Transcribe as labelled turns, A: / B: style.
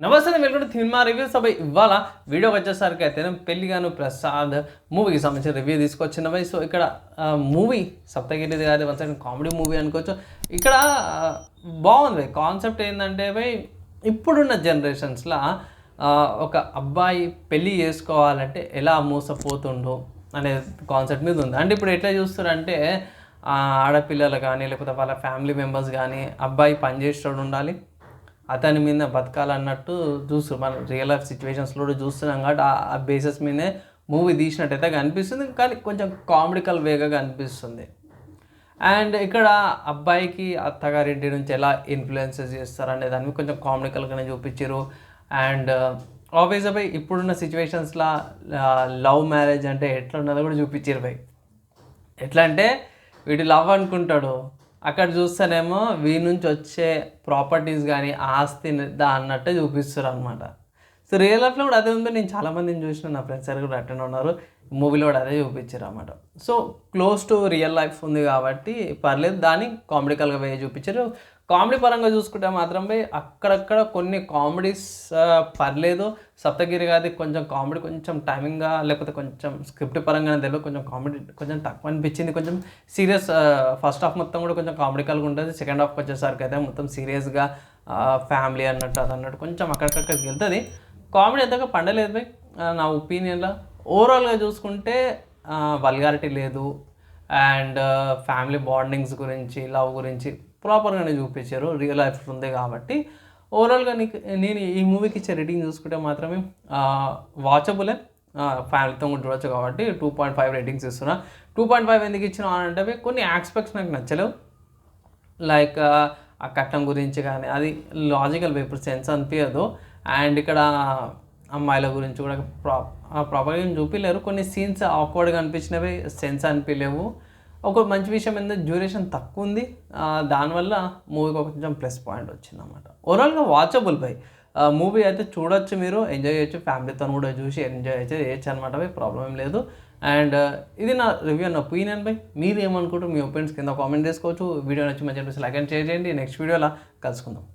A: నమస్తే welcome to cinema reviews సభ. ఇవాళ వీడియోకి వచ్చేసరికి అయితే పెళ్ళిగాను ప్రసాద్ మూవీకి సంబంధించిన రివ్యూ తీసుకొచ్చిన బై సో ఇక్కడ మూవీ సప్తగిరిది కాదు వన్ సెకండ్ కామెడీ మూవీ అనుకోవచ్చు. ఇక్కడ బాగుంది. కాన్సెప్ట్ ఏంటంటే బై ఇప్పుడున్న జనరేషన్స్లో ఒక అబ్బాయి పెళ్ళి చేసుకోవాలంటే ఎలా మోసపోతుండో అనే కాన్సెప్ట్ మీద ఉంది. అంటే ఇప్పుడు ఎట్లా చూస్తారంటే ఆడపిల్లలు కానీ లేకపోతే వాళ్ళ ఫ్యామిలీ మెంబర్స్ కానీ అబ్బాయి పనిచేసేటోడు ఉండాలి అతని మీద బతకాలన్నట్టు చూస్తు మనం రియల్ లైఫ్ సిచ్యువేషన్స్లో కూడా చూస్తున్నాం కాబట్టి ఆ- బేసెస్ బేసిస్ మీదే మూవీ తీసినట్టయితే కనిపిస్తుంది కానీ కొంచెం కామెడికల్ వేగా కనిపిస్తుంది. అండ్ ఇక్కడ అబ్బాయికి అత్తగారింటి నుంచి ఎలా ఇన్ఫ్లుయెన్సెస్ చేస్తారు అనే దాన్ని కొంచెం కామెడికల్గానే చూపించారు. అండ్ ఆబ్వియస్ uh, బై ఇప్పుడున్న సిచ్యువేషన్స్లో లవ్ మ్యారేజ్ అంటే ఎట్లా ఉన్నదో కూడా చూపించారు బై. ఎట్లా అంటే వీడు లవ్ అనుకుంటాడు. అక్కడ చూస్తేనేమో వీడి నుంచి వచ్చే ప్రాపర్టీస్ కానీ ఆస్తి దా అన్నట్టే చూపిస్తారు అనమాట సో రియల్ లైఫ్లో కూడా అదే ఉంది. నేను చాలామందిని చూసిన నా ఫ్రెండ్స్ దగ్గర కూడా అటెండ్ ఉన్నారు. మూవీలో కూడా అదే చూపించారు అనమాట so close to real life ఉంది కాబట్టి పర్లేదు. దాన్ని కామెడికల్గా వే చూపించారు. కామెడీ పరంగా చూసుకుంటే మాత్రం అక్కడక్కడ కొన్ని కామెడీస్ పర్లేదు. సప్తగిరి గారి కొంచెం కామెడీ కొంచెం టైమింగ్గా లేకపోతే కొంచెం స్క్రిప్ట్ పరంగానే తెలియదు. కొంచెం కామెడీ కొంచెం తక్కువ అనిపించింది. కొంచెం సీరియస్ ఫస్ట్ హాఫ్ మొత్తం కూడా కొంచెం కామెడికల్గా ఉంటుంది. సెకండ్ హాఫ్కి వచ్చేసరికి అయితే మొత్తం సీరియస్గా ఫ్యామిలీ అన్నట్టు అది అన్నట్టు కొంచెం అక్కడికక్కడికి వెళ్తుంది. కామెడీ ఎంతగా పండలేదు బై నా ఒపీనియన్లో ఓవరాల్గా చూసుకుంటే వల్గారిటీ లేదు. అండ్ ఫ్యామిలీ బాండింగ్స్ గురించి లవ్ గురించి ప్రాపర్గానే చూపించారు. రియల్ లైఫ్ ఉంది కాబట్టి. ఓవరాల్గా నీకు నేను ఈ మూవీకి ఇచ్చే రేటింగ్ చూసుకుంటే మాత్రమే వాచబులే ఫ్యామిలీతో కూడా చూడొచ్చు కాబట్టి టూ పాయింట్ ఫైవ్ రేటింగ్స్ ఇస్తున్నా. టూ పాయింట్ ఫైవ్ ఎందుకు ఇచ్చిన అంటే కొన్ని ఆస్పెక్ట్స్ నాకు నచ్చలేవు. లైక్ ఆ కట్టం గురించి కానీ అది లాజికల్ ఇప్పుడు సెన్స్ అనిపించదు. అండ్ ఇక్కడ అమ్మాయిల గురించి కూడా ప్రా ప్రాపర్గా చూపించలేరు కొన్ని సీన్స్ ఆక్వర్డ్గా అనిపించినవి సెన్స్ అనిపించలేవు ఒక మంచి విషయం ఏంటంటే డ్యూరేషన్ తక్కువ ఉంది. దానివల్ల మూవీకి కొంచెం ప్లస్ పాయింట్ వచ్చింది అనమాట ఓవరాల్గా వాచబుల్ బై. మూవీ అయితే చూడొచ్చు మీరు ఎంజాయ్ చేయొచ్చు ఫ్యామిలీతో కూడా చూసి ఎంజాయ్ అయితే చేయొచ్చు అనమాట బై ప్రాబ్లం ఏం లేదు. అండ్ ఇది నా రివ్యూ నా ఒపీనియన్ బై. మీరు ఏమనుకుంటారు మీ ఒపీనియన్స్ కింద కామెంట్ చేసుకోవచ్చు. వీడియో నచ్చి మంచి లైక్ అండ్ షేర్ చేయండి. నెక్స్ట్ వీడియోలో కలుసుకుందాం.